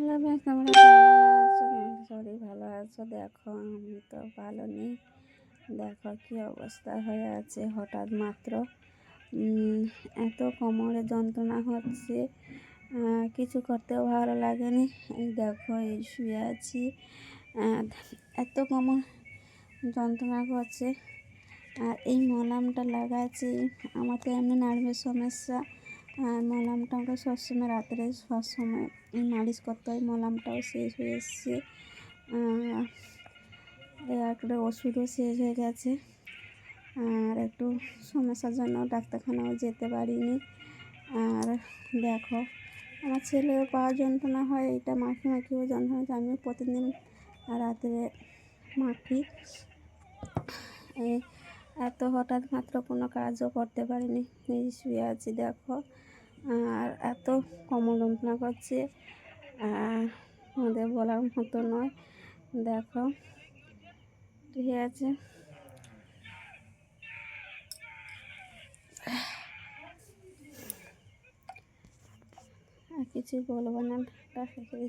Hello বেশ তোমরা কেমন আছো? শরীর ভালো আছো? দেখো, আমি তো ভালো নেই। দেখো কি অবস্থা হয়ে আছে হঠাৎ মাত্র। এত কোমরে যন্ত্রণা হচ্ছে কিছু করতেও ভালো লাগেনি। এই দেখো, এই শুয়ে আছি। এত কোমর যন্ত্রণা করছে। আর এই মলামটা লাগাচ্ছি আমার তো এমনি নার্ভের সমস্যা। আর মলামটা আমাকে সবসময় রাত্রে সবসময় মালিশ করতে হয়। মলামটাও শেষ হয়ে এসছে। একটা ওষুধও শেষ হয়ে গেছে। আর একটু সমস্যার জন্য ডাক্তারখানাও যেতে পারিনি। আর দেখো, আমার ছেলেও পা যন্ত্রণা হয়, এটা মাখি মাখিও যন্ত্রণা হচ্ছে আমিও প্রতিদিন রাত্রে মাখি। এই এত হঠাৎ মাত্র কোনো কাজও করতে পারিনি। এই শুয়ে আছি, দেখো। আর এত কোমর যন্ত্রণা করছে আমাদের বলার মতো নয়। দেখো ঠিক আছে। আর কিছু বলব না